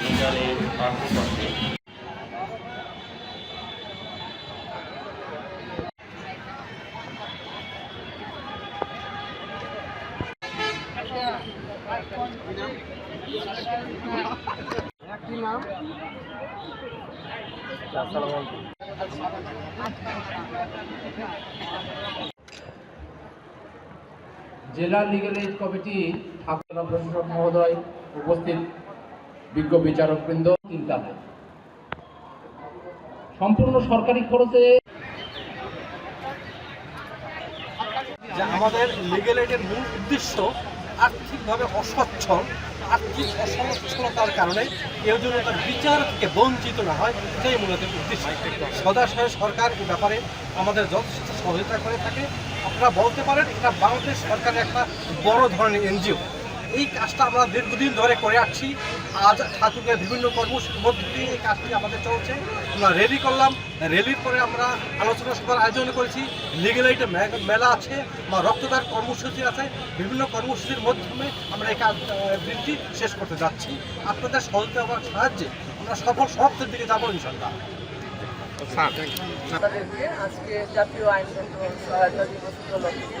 বিদ্যালয়ের পাঠ্যক্রমে জেলা লিগ্যাল এইড কমিটি থাকনা প্রশাসক মহোদয়, উপস্থিত বিজ্ঞ বিচারক বিচারকবৃন্দ চিন্তালয় সম্পূর্ণ সরকারি খরচে আমাদের লিগেল এইডের মূল উদ্দেশ্য আর্থিকভাবে অসচ্ছল, আর্থিক অসচ্ছলতার কারণে কেউ যেন তার বিচার থেকে বঞ্চিত না হয়, এটাই মূলত উদ্দেশ্য। সদাশয় সরকার এ ব্যাপারে আমাদের যথেষ্ট সহযোগিতা করে থাকে। আপনারা বলতে পারেন, এটা বাংলাদেশ সরকারের একটা বড় ধরনের এনজিও। এই কাজটা আমরা দীর্ঘদিন ধরে করে আসছি। আজ ঠাকুরের বিভিন্ন কর্মসূচির মধ্যে দিয়ে এই কাজটি আমাদের চলছে। আমরা রেলি করলাম। রেলির পরে আমরা আলোচনা সভার আয়োজন করেছি। লিগেল এইটে মেলা আছে বা রক্তদান কর্মসূচি আছে। বিভিন্ন কর্মসূচির মাধ্যমে আমরা এই কাজ দিনটি শেষ করতে যাচ্ছি। আপনাদের সহযোগিতা বা সাহায্যে আমরা সফল সমাপ্তির দিকে যাব ইনশাল্লাহ আজকে জাতীয় আইনগত সহায়তা দিবস উপলক্ষে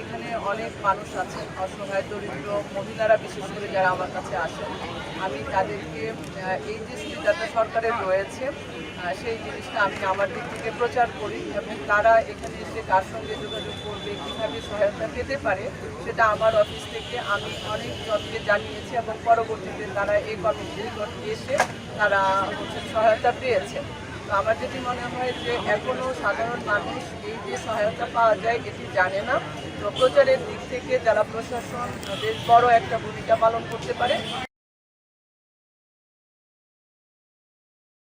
এখানে অনেক মানুষ আছে, অসহায়, দরিদ্র, মহিলারা বিশেষ করে যারা আমার কাছে আসেন। আমি তাদেরকে এই যে সুবিধাটা সরকারের রয়েছে সেই জিনিসটা আমি আমার দিক থেকে প্রচার করি এবং তারা এখানে এসে কার সঙ্গে যোগাযোগ করবে, কীভাবে সহায়তা পেতে পারে, সেটা আমার অফিস থেকে আমি অনেক জনকে জানিয়েছি এবং পরবর্তীতে তারা এই কর্মসূচি এসে তারা সহায়তা পেয়েছে। আমার যদি মনে হয় যে এখনও সাধারণ মানুষ এই যে সহায়তা পাওয়া যায়, এটি জানে না। প্রচারের দিক থেকে জেলা প্রশাসন বেশ বড় একটা ভূমিকা পালন করতে পারে।